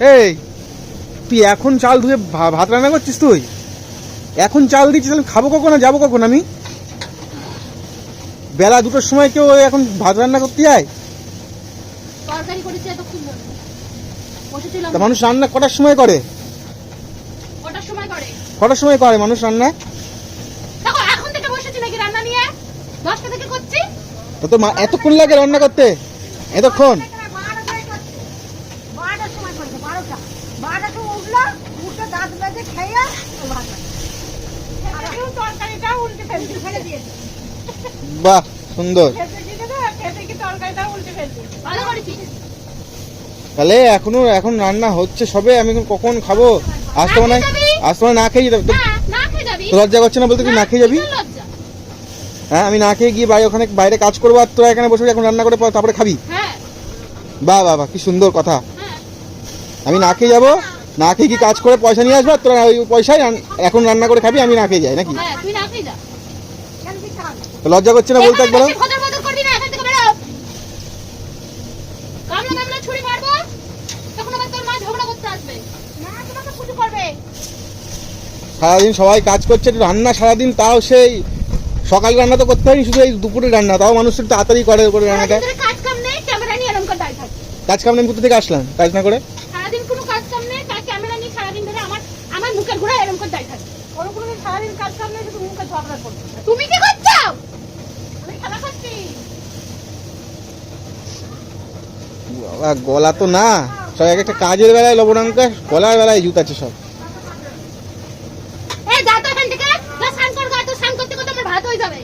এই তুই এখন চাল ধুয়ে ভাত রান্না করছিস তুই? এখন চাল দিচ্ছিস তাহলে খাব কখন আর যাব কখন আমি? বেলা দুটোর সময় কেউ এখন ভাত রান্না করতে যায়? তা মানুষ রান্না কটার সময় করে? কটার সময় করে? মানুষ রান্না? এতক্ষণ লাগে রান্না করতে? এতক্ষণ? সময় করেছে বারোটা উঠল উঠে দাঁত বেজে খেয়ে ভাত তরকারিটা উল্টে ফেলছি ফেলে দিয়েছি বাহ সুন্দর। তাহলে এখনও এখন রান্না হচ্ছে সবে আমি এখন কখন খাব? আজ তো মানে আজ তো মনে না খেয়ে যেতে না খেয়ে তো লজ্জা করছে না বলতে তুই না খেয়ে যাবি? হ্যাঁ আমি না খেয়ে গিয়ে বাইরে ওখানে বাইরে কাজ করব আর তোরা এখানে বসে এখন রান্না করে তারপরে খাবি? হ্যাঁ। বাহ বাহ বাহ কি সুন্দর কথা। আমি না খেয়ে যাব? না খেয়ে কি কাজ করে পয়সা নিয়ে আসব? তোরা ওই পয়সায় এখন রান্না করে খাবি আমি না খেয়ে যাই নাকি? হ্যাঁ লজ্জা করছে না বলতে একবার সারাদিন সবাই কাজ করছে একটু রান্না সারাদিন তাও সেই সকাল রান্না তো করতে হয়নি শুধু এই দুপুরে রান্না তাও মানুষ একটু তাড়াতাড়ি করে করে রান্নাটা। কাজ কাম নেই ক্যামেরা নিয়ে এরকম করে কাজ কাম নেই কোথা থেকে আসলাম? কাজ না করে? কাজ নেই তার ক্যামেরা নিয়ে সারাদিন ধরে আমার আমার মুখের ঘোড়া এরকম করে দাঁড়িয়ে থাকি। কোনো কোনো সারাদিন কাজ নেই শুধু মুখে ঝগড়া করবে। তুমি কি করছ? আমি খেলা করছি। বাবা গলা তো না। সব এক একটা কাজের বেলায় লবণাঙ্কা গলার বেলায় জুতাচ্ছে সব। এই যা তো এখান থেকে। যা স্নান কর গা তো স্নান করতে করতে আমার ভাত হয়ে যাবে।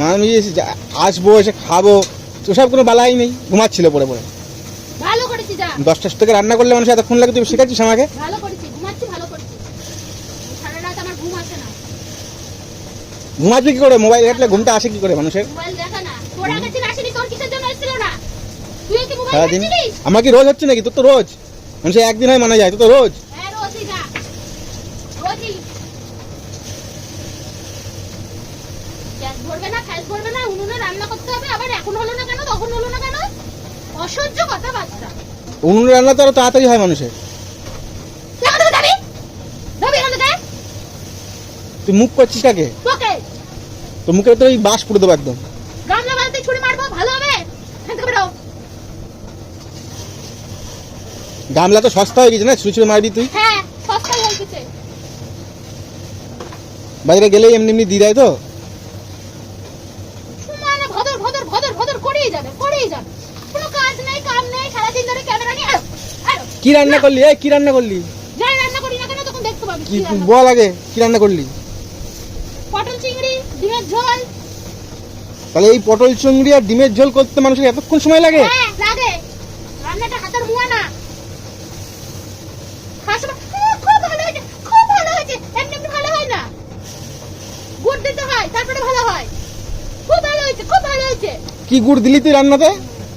মানুষ আসব এসে খাব ওসব কোনো বালাই নেই। ঘুমাচ্ছিল পরে পরে করেছি দশটার থেকে রান্না করলে মানুষ এতক্ষণ লাগে তুই শেখাচ্ছিস আমাকে? ভালো করেছি ঘুমাচ্ছি ভালো করেছি। সারা রাত আমার ঘুম আসে না। ঘুমাচ্ছি কি করে? মোবাইল ঘাটলে ঘুমটা আসে কি করে মানুষের? মোবাইল দেখা না। তোর আগে ছিল আসেনি তোর কিসের জন্য এসেছিল না? তুই কি মোবাইল সারাদিন দেখছিলিস আমার কি রোজ হচ্ছে নাকি? তোর তো রোজ। মানুষের একদিন হয় মানা যায় তোর তো রোজ। হ্যাঁ রোজই যা রোজই। গ্যাস ভরবে না ফ্যাস ভরবে না উনুনে রান্না করতে হবে আবার এখন হলো না কেন তখন হলো না কেন? অসহ্য কথাবার্তা। উনুনে রান্না তো আরও তাড়াতাড়ি হয় মানুষের। তুই মুখ করছিস কাকে? তোর মুখে তো ওই বাস পুড়ে দেবো একদম। গামলা তো সস্তা হয়ে গেছে না? ছুঁড়ে ছুঁড়ে মারবি তুই? হ্যাঁ বাইরে গেলেই এমনি এমনি দিয়ে দেয় তো মানে ভদর ভদর ভদর ভদর করেই যাবে করেই যাবে কোনো কাজ নেই কাম নেই সারাদিন ধরে ক্যামেরা নিয়ে আরও আরও কি রান্না করলি? এই কি রান্না করলি? যাই রান্না করি না কেন তখন দেখতে পাবি কি বল আগে কি রান্না করলি? পটল চিংড়ি ডিমের ঝোল। তাহলে এই পটল চিংড়ি আর ডিমের ঝোল করতে মানুষের এতক্ষণ সময় লাগে? হ্যাঁ লাগে। রান্নাটা হাতের মুয়া না। খাওয়ার সময়, "উম, খুব ভালো হয়েছে খুব ভালো হয়েছে। এমনি এমনি ভালো হয় না। গুড় দিতে হয় তারপরে ভালো হয়। খুব ভালো হয়েছে খুব ভালো হয়েছে। কি গুড় দিলি তুই রান্নাতে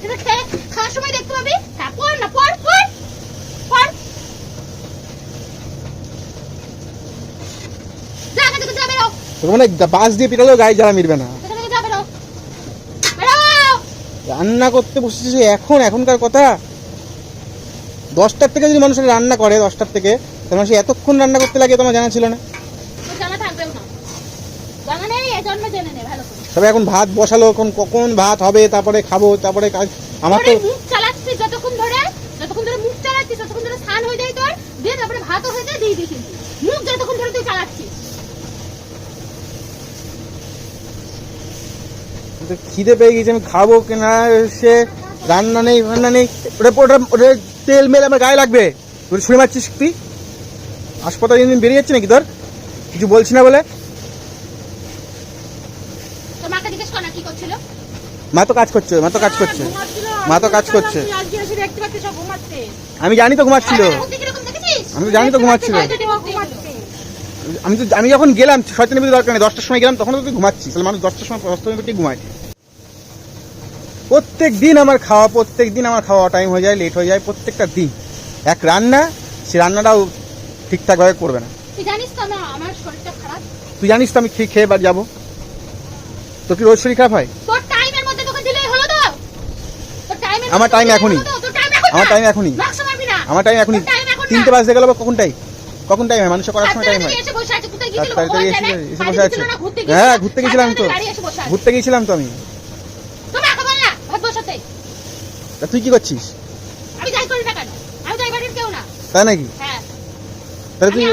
সেটা খেয়ে খাওয়ার সময় দেখতে পাবি হ্যাঁ পড় না পড় পড় পড় যা এখান থেকে যা বেরো তোর মানে বাস দিয়ে পিটালেও গায়ে জ্বালা মিটবে না। রান্না করতে বসেছিস এখন এখনকার কথা? দশটার থেকে যদি মানুষের রান্না করে দশটার থেকে তাহলে মানুষ এতক্ষণ রান্না করতে লাগে তোমার জানা ছিল না? তবে এখন ভাত বসালো এখন কখন ভাত হবে তারপরে খাব তারপরে কাজ আমার তো মুখ চালাচ্ছিস যতক্ষণ ধরে যতক্ষণ ধরে মুখ চালাচ্ছিস ততক্ষণ ধরে স্নান হয়ে যায় তোর দিয়ে তারপরে ভাতও হয়ে যায় দিয়ে কিন্তু। মুখ যতক্ষণ ধরে তুই চালাচ্ছিস। খিদে পেয়ে গেছে আমি খাব কিনা সে রান্না নেই রান্না নেই। ওটা ওটা ওটা তেল মেল আমার গায়ে লাগবে। তুই ছুঁড়ে মারছিস তুই হাসপাতাল দিন দিন বেরিয়ে যাচ্ছে নাকি তোর? কিছু বলছি না বলে? মা তো কাজ করছে মা তো কাজ করছে। মা তো কাজ করছে। আমি জানি তো ঘুমাচ্ছিল। আমি জানি তো ঘুমাচ্ছিল। আমি তো আমি যখন গেলাম শয়তানি বুদ্ধি দরকার নেই দশটার সময় গেলাম তখন তো ঘুমাচ্ছি তাহলে মানুষ দশটার সময় দশটার সময় ঘুমায়? প্রত্যেক দিন আমার খাওয়া প্রত্যেক দিন আমার খাওয়া টাইম হয়ে যায় লেট হয়ে যায় প্রত্যেকটা দিন। এক রান্না সে রান্নাটাও ঠিকঠাকভাবে করবে না। তুই জানিস তো আমার শরীরটা খারাপ? তুই জানিস তো আমি খেয়ে খেয়ে বাড়ি যাব? তোর কি রোজ শরীর খারাপ হয়? তোর টাইমের মধ্যে তোকে দিলেই হলো তো। তোর টাইমের আমার টাইম এখনই। আমার টাইম এখনই। আমার টাইম এখনই। তিনটে বাজতে গেল কখন টাইম কখন টাইম হয়? মানুষের করার সময় টাইম হয়? এসে সাত? এসে এসে বসে আছে। হ্যাঁ ঘুরতে গেছিলাম তো। ঘুরতে গেছিলাম তো আমি। তা তুই কি করছিস। তাই নাকি? হ্যাঁ, তাহলে তুই।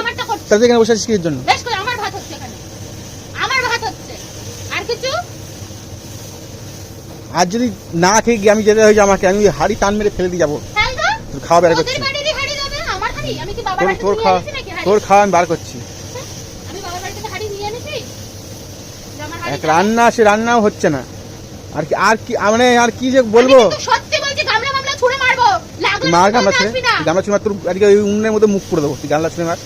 তাহলে তুই এখানে বসে আছিস কিসের জন্য। আর যদি না খেয়ে গিয়ে আমি যেতে হয়ে যায় আমাকে আমি হাড়ি টান মেরে ফেলে দিয়ে যাব। হ্যাঁ তোর খাওয়া বেড়া করছি। তোর তোর হাঁড়ি? তোর খাওয়া আমি বার করছি এক রান্না সে রান্নাও হচ্ছে না। আর কি আর কি মানে আর কি যে বলব? সত্যি বলছি, গামলা মামলা ছুঁড়ে মারবো। মার গামলা ছুঁড়ে। গামলা ছুঁড়ে তোর আজকে ওই উন্নের মধ্যে মুখ করে দেবো। তুই গামলা ছুঁড়ে মার।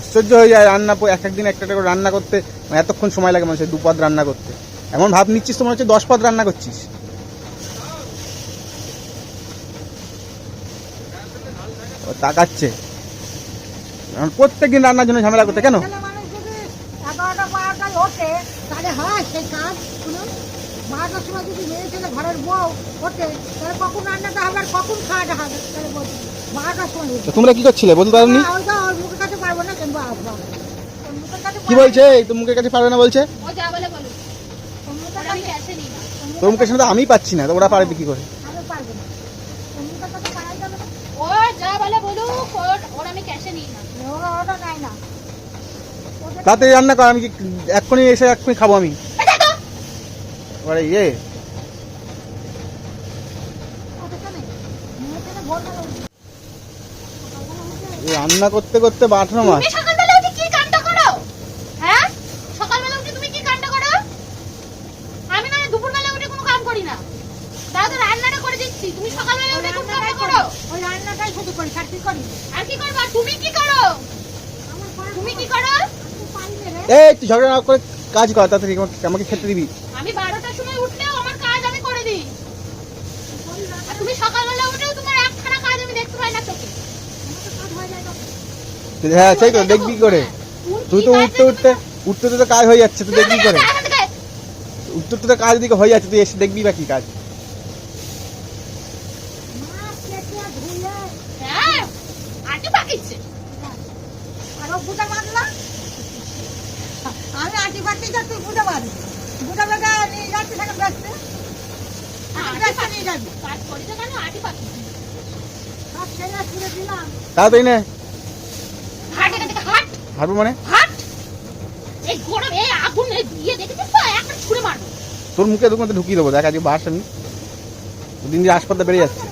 আশ্চর্য হয়ে যায় রান্না এক একদিন একটা একটা করে রান্না করতে। মানে এতক্ষণ সময় লাগে মানুষের দুপদ রান্না করতে। এমন ভাব নিচ্ছিস তো মনে হচ্ছে দশ পদ রান্না করছিস। ও তাকাচ্ছে। প্রত্যেক দিন রান্নার জন্য ঝামেলা করতে কেন? হয় সেই কাজ শুনুন। বারোটার সময় যদি মেয়ে ছেলে ঘরের বউ ওঠে তাহলে কখন রান্নাটা হবে আর কখন খাওয়াটা হবে? তাহলে বলছি বারোটার সময় তোমরা কি করছিলে? বলতে পারোনি? মুখের কাছে পারব না আসব? কি বলছে? এই তো মুখের কাছে পারবে না বলছে। তোর মুখের সামনে আমি পাচ্ছি না তো ওরা পারবে কি করে আমি পারব না ওর মুখের কাছে পারাই যাবে না ও যা বলে বলুক, ওর- ওর আমি ক্যাশে নিই না। ওরা ওটা নেয় না। তাতে রান্না কর আমি কি এক্ষুনি এসে এক্ষুনি খাব আমি? ইয়ে। রান্না করতে করতে বাথরুম মাছ তুমি সকালবেলা উঠে কি কাণ্ড করো? হ্যাঁ? সকালবেলা উঠে তুমি কি কাণ্ড করো? আমি না দুপুরবেলা উঠে কোনো কাম করি না। তাও তো রান্নাটা করে দিচ্ছি। তুমি সকালবেলা উঠে কোন কামটা করো? ওই রান্নাটাই শুধু করি আর কি করি আর কি করবা? তুমি কি করো? তুমি কি করো? এই তুই ঝগড়া না করে কাজ কর তাড়াতাড়ি আমাকে- আমাকে খেতে দিবি। আমি বারোটার সময় উঠলেও আমার কাজ আমি করে দিই। আর তুমি সকালবেলা উঠেও তোমার একখানা কাজ আমি দেখতে পাই না চোখে। তো কাজ হয়ে হ্যাঁ সেই তো দেখবি করে? তুই তো উঠতে উঠতে উঠতে তো কাজ হয়ে যাচ্ছে তুই দেখবি করে? উঠতে তো কাজ দিকে হয়ে যাচ্ছে তুই এসে দেখবি বা কি কাজ মাছ কেটে ধুয়ে হ্যাঁ আটি পাকিচ্ছে আর ও বুটা বাঁধলাম আমি আটি পাটি যা তুই বুটা বাঁধ বুটা বাঁধা নিয়ে যাচ্ছি সেখানে ব্যস্ত ব্যস্ত নিয়ে যাবি কাজ করেছে কেন আটি পাকিচ্ছে সব ছেলে ছুড়ে দিলাম তাড়াতাড়ি নে হাট এখান থেকে হাট হারবো মানে? হাট। এই গরম এই আগুন এই দিয়ে দেখেছিস তো? একটা ছুঁড়ে মারবো। তোর মুখে দোকান ঢুকিয়ে দেবো। দেখ আজকে বাস আমি দিন দিন হাসপাতাল বেড়ে যাচ্ছে।